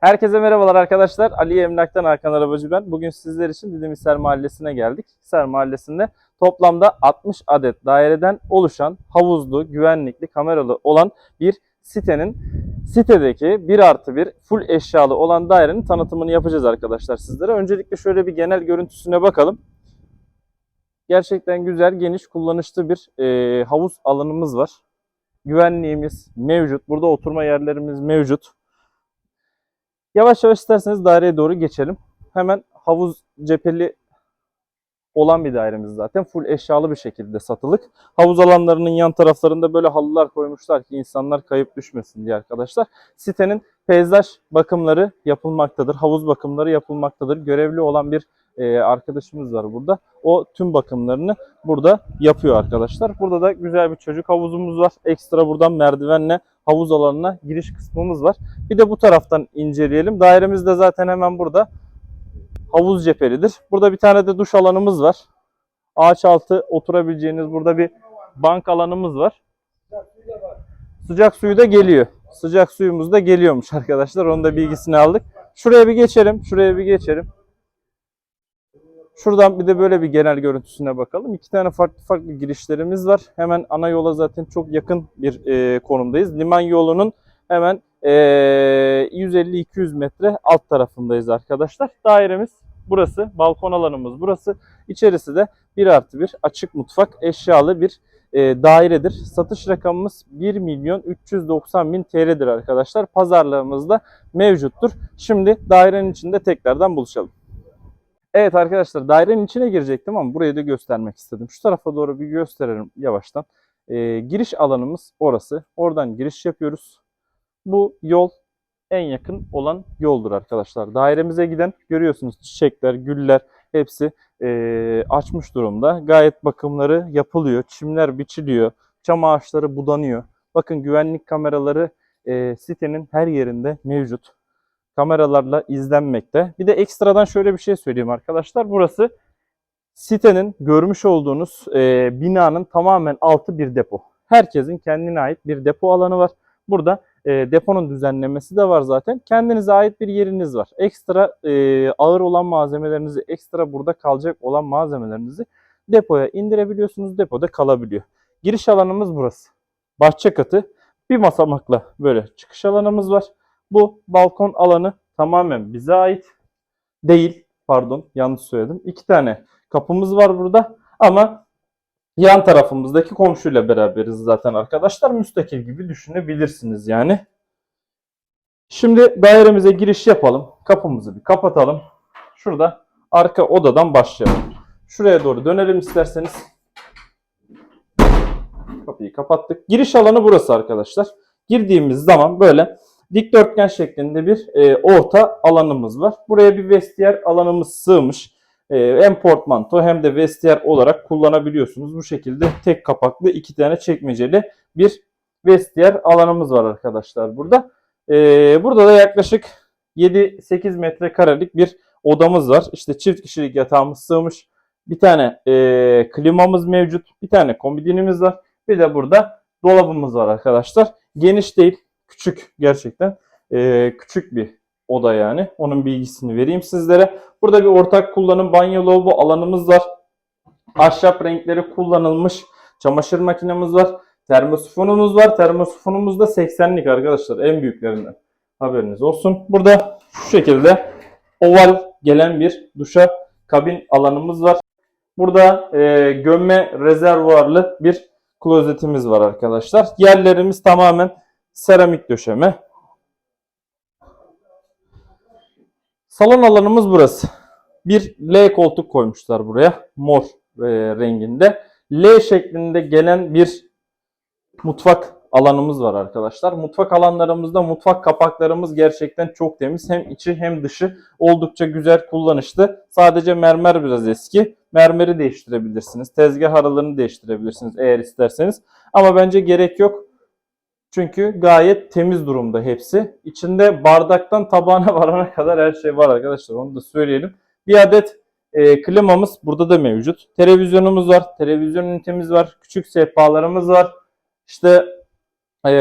Herkese merhabalar arkadaşlar. Ali Emlak'tan Hakan Arabacı ben. Bugün sizler için Didim Mahallesi'ne geldik. Hisar Mahallesi'nde toplamda 60 adet daireden oluşan havuzlu, güvenlikli, kameralı olan bir sitenin sitedeki 1 artı 1 full eşyalı olan dairenin tanıtımını yapacağız arkadaşlar sizlere. Öncelikle şöyle bir genel görüntüsüne bakalım. Gerçekten güzel, geniş, kullanışlı bir e, havuz alanımız var. Güvenliğimiz mevcut. Burada oturma yerlerimiz mevcut. Yavaş yavaş isterseniz daireye doğru geçelim. Hemen havuz cepheli olan bir dairemiz zaten. Full eşyalı bir şekilde satılık. Havuz alanlarının yan taraflarında böyle halılar koymuşlar ki insanlar kayıp düşmesin diye arkadaşlar. Sitenin peyzaj bakımları yapılmaktadır. Havuz bakımları yapılmaktadır. Görevli olan bir e, arkadaşımız var burada. O tüm bakımlarını burada yapıyor arkadaşlar. Burada da güzel bir çocuk havuzumuz var. Ekstra buradan merdivenle havuz alanına giriş kısmımız var. Bir de bu taraftan inceleyelim. Dairemiz de zaten hemen burada. Havuz cephelidir. Burada bir tane de duş alanımız var. Ağaç altı oturabileceğiniz burada bir bank alanımız var. Sıcak suyu da geliyor. Sıcak suyumuz da geliyormuş arkadaşlar. Onun da bilgisini aldık. Şuraya bir geçelim. Şuraya bir geçelim. Şuradan bir de böyle bir genel görüntüsüne bakalım. İki tane farklı farklı girişlerimiz var. Hemen ana yola zaten çok yakın bir e, konumdayız. Liman yolunun hemen e, 150-200 metre alt tarafındayız arkadaşlar. Dairemiz burası. Balkon alanımız burası. İçerisi de 1 artı 1 açık mutfak eşyalı bir e, dairedir. Satış rakamımız 1 milyon 390 bin TL'dir arkadaşlar. Pazarlığımızda mevcuttur. Şimdi dairenin içinde tekrardan buluşalım. Evet arkadaşlar dairenin içine girecektim ama burayı da göstermek istedim. Şu tarafa doğru bir gösterelim yavaştan. Ee, giriş alanımız orası. Oradan giriş yapıyoruz. Bu yol en yakın olan yoldur arkadaşlar. Dairemize giden görüyorsunuz çiçekler, güller hepsi ee, açmış durumda. Gayet bakımları yapılıyor. Çimler biçiliyor. Çam ağaçları budanıyor. Bakın güvenlik kameraları ee, sitenin her yerinde mevcut kameralarla izlenmekte. Bir de ekstradan şöyle bir şey söyleyeyim arkadaşlar. Burası sitenin görmüş olduğunuz e, binanın tamamen altı bir depo. Herkesin kendine ait bir depo alanı var. Burada e, deponun düzenlemesi de var zaten. Kendinize ait bir yeriniz var. Ekstra e, ağır olan malzemelerinizi, ekstra burada kalacak olan malzemelerinizi depoya indirebiliyorsunuz. Depoda kalabiliyor. Giriş alanımız burası. Bahçe katı. Bir basamakla böyle çıkış alanımız var. Bu balkon alanı tamamen bize ait değil. Pardon yanlış söyledim. İki tane kapımız var burada ama yan tarafımızdaki komşuyla beraberiz zaten arkadaşlar. Müstakil gibi düşünebilirsiniz yani. Şimdi dairemize giriş yapalım. Kapımızı bir kapatalım. Şurada arka odadan başlayalım. Şuraya doğru dönelim isterseniz. Kapıyı kapattık. Giriş alanı burası arkadaşlar. Girdiğimiz zaman böyle dikdörtgen şeklinde bir e, orta alanımız var. Buraya bir vestiyer alanımız sığmış. E, hem portmanto hem de vestiyer olarak kullanabiliyorsunuz. Bu şekilde tek kapaklı iki tane çekmeceli bir vestiyer alanımız var arkadaşlar burada. E, burada da yaklaşık 7-8 metrekarelik bir odamız var. İşte çift kişilik yatağımız sığmış. Bir tane e, klimamız mevcut. Bir tane komodinimiz var. Bir de burada dolabımız var arkadaşlar. Geniş değil küçük gerçekten e, küçük bir oda yani. Onun bilgisini vereyim sizlere. Burada bir ortak kullanım banyo lavabo alanımız var. Ahşap renkleri kullanılmış çamaşır makinemiz var. Termosifonumuz var. Termosifonumuz da 80'lik arkadaşlar. En büyüklerinden. Haberiniz olsun. Burada şu şekilde oval gelen bir duşa kabin alanımız var. Burada e, gömme rezervuarlı bir klozetimiz var arkadaşlar. Yerlerimiz tamamen seramik döşeme. Salon alanımız burası. Bir L koltuk koymuşlar buraya. Mor e, renginde. L şeklinde gelen bir mutfak alanımız var arkadaşlar. Mutfak alanlarımızda mutfak kapaklarımız gerçekten çok temiz. Hem içi hem dışı oldukça güzel kullanışlı. Sadece mermer biraz eski. Mermeri değiştirebilirsiniz. Tezgah aralarını değiştirebilirsiniz eğer isterseniz. Ama bence gerek yok. Çünkü gayet temiz durumda hepsi. İçinde bardaktan tabağına varana kadar her şey var arkadaşlar. Onu da söyleyelim. Bir adet e, klimamız burada da mevcut. Televizyonumuz var. Televizyon ünitemiz var. Küçük sehpalarımız var. İşte e,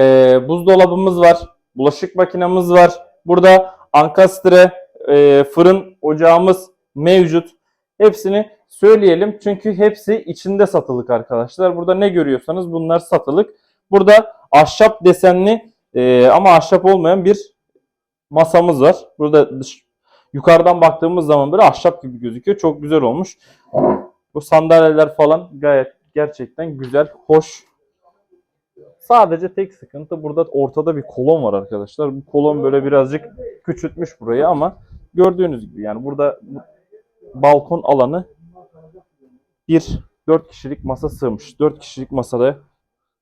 buzdolabımız var. Bulaşık makinamız var. Burada ankastre, e, fırın ocağımız mevcut. Hepsini söyleyelim çünkü hepsi içinde satılık arkadaşlar. Burada ne görüyorsanız bunlar satılık. Burada ahşap desenli e, ama ahşap olmayan bir masamız var. Burada dış, yukarıdan baktığımız zaman böyle ahşap gibi gözüküyor. Çok güzel olmuş. Bu sandalyeler falan gayet gerçekten güzel, hoş. Sadece tek sıkıntı burada ortada bir kolon var arkadaşlar. Bu kolon böyle birazcık küçültmüş burayı ama gördüğünüz gibi yani burada bu balkon alanı bir 4 kişilik masa sığmış. 4 kişilik masada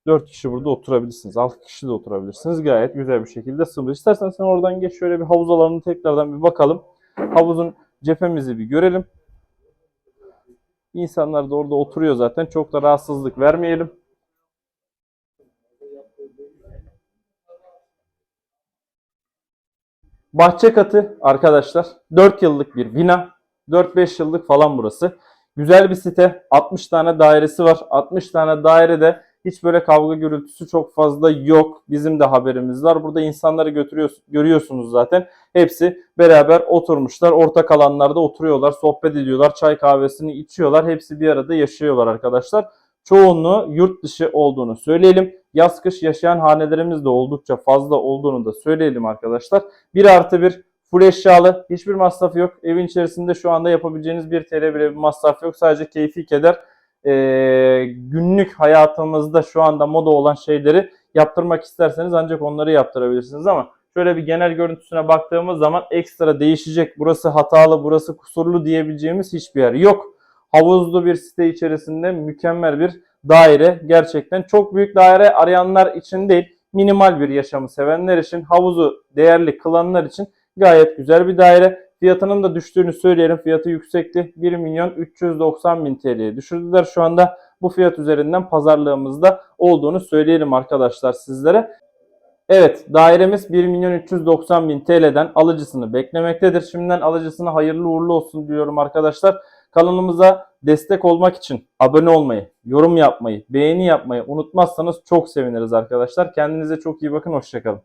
4 kişi burada oturabilirsiniz. 6 kişi de oturabilirsiniz. Gayet güzel bir şekilde sığmış. İstersen sen oradan geç şöyle bir havuz alanını tekrardan bir bakalım. Havuzun cephemizi bir görelim. İnsanlar da orada oturuyor zaten. Çok da rahatsızlık vermeyelim. Bahçe katı arkadaşlar 4 yıllık bir bina. 4-5 yıllık falan burası. Güzel bir site. 60 tane dairesi var. 60 tane dairede hiç böyle kavga gürültüsü çok fazla yok. Bizim de haberimiz var. Burada insanları götürüyorsunuz, görüyorsunuz zaten. Hepsi beraber oturmuşlar. Ortak alanlarda oturuyorlar, sohbet ediyorlar, çay kahvesini içiyorlar. Hepsi bir arada yaşıyorlar arkadaşlar. Çoğunluğu yurt dışı olduğunu söyleyelim. Yaz kış yaşayan hanelerimiz de oldukça fazla olduğunu da söyleyelim arkadaşlar. 1 artı 1 full eşyalı. Hiçbir masrafı yok. Evin içerisinde şu anda yapabileceğiniz 1 TL bile bir masraf yok. Sadece keyfi keder e, günlük hayatımızda şu anda moda olan şeyleri yaptırmak isterseniz ancak onları yaptırabilirsiniz ama şöyle bir genel görüntüsüne baktığımız zaman ekstra değişecek, burası hatalı, burası kusurlu diyebileceğimiz hiçbir yer yok. Havuzlu bir site içerisinde mükemmel bir daire. Gerçekten çok büyük daire arayanlar için değil, minimal bir yaşamı sevenler için, havuzu değerli kılanlar için gayet güzel bir daire. Fiyatının da düştüğünü söyleyelim. Fiyatı yüksekti. 1 milyon 390 bin TL'ye düşürdüler. Şu anda bu fiyat üzerinden pazarlığımızda olduğunu söyleyelim arkadaşlar sizlere. Evet dairemiz 1 milyon 390 bin TL'den alıcısını beklemektedir. Şimdiden alıcısına hayırlı uğurlu olsun diyorum arkadaşlar. Kanalımıza destek olmak için abone olmayı, yorum yapmayı, beğeni yapmayı unutmazsanız çok seviniriz arkadaşlar. Kendinize çok iyi bakın. Hoşçakalın.